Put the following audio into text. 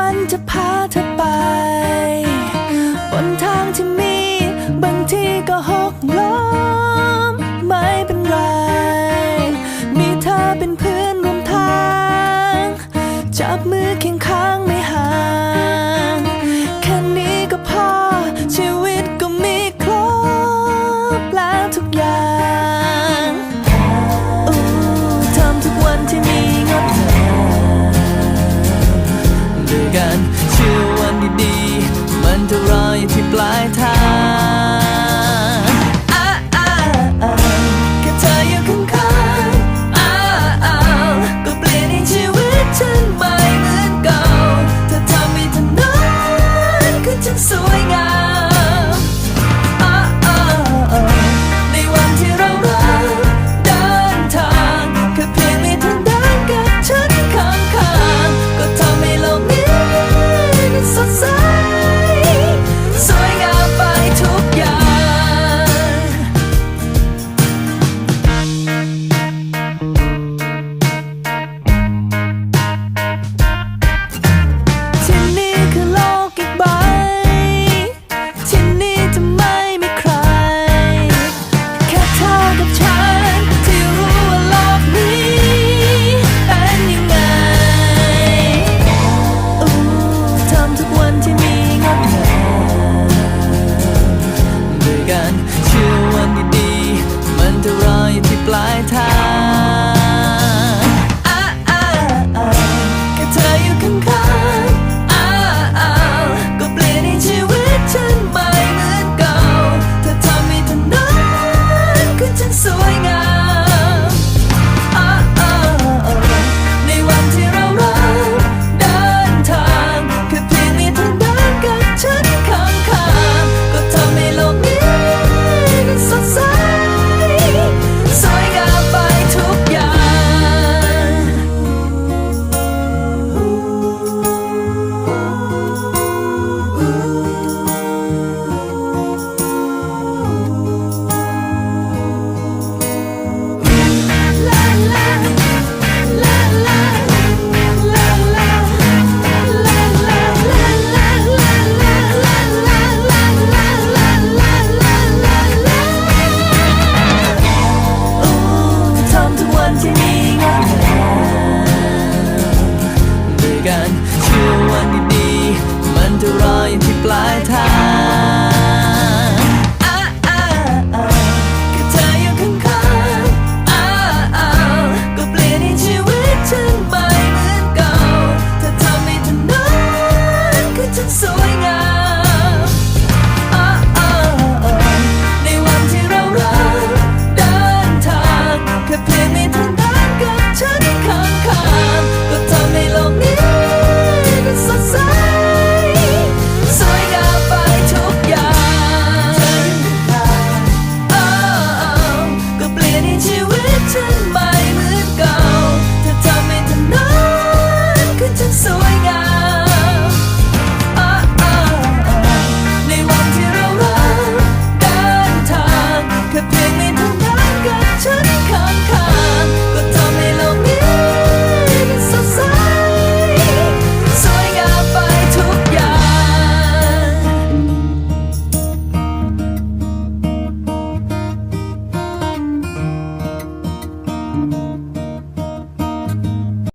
วันจะพาเธอไป บนทางที่มี บางทีก็หกล้ม ไม่เป็นไร มีเธอเป็นเพื่อนร่วมทาง จับมือเคียงข้างไม่ห่าง แค่นี้ก็พอ ชีวิตก็มีครบแล้วทุกอย่าง ที่ปลายทางอาอาอาแค่เธออยู่ข้างๆอาอาก็เปลี่ยนให้ชีวิตฉันไม่เหมือนเก่าเธอทำให้ถนนคืฉันสวยงาม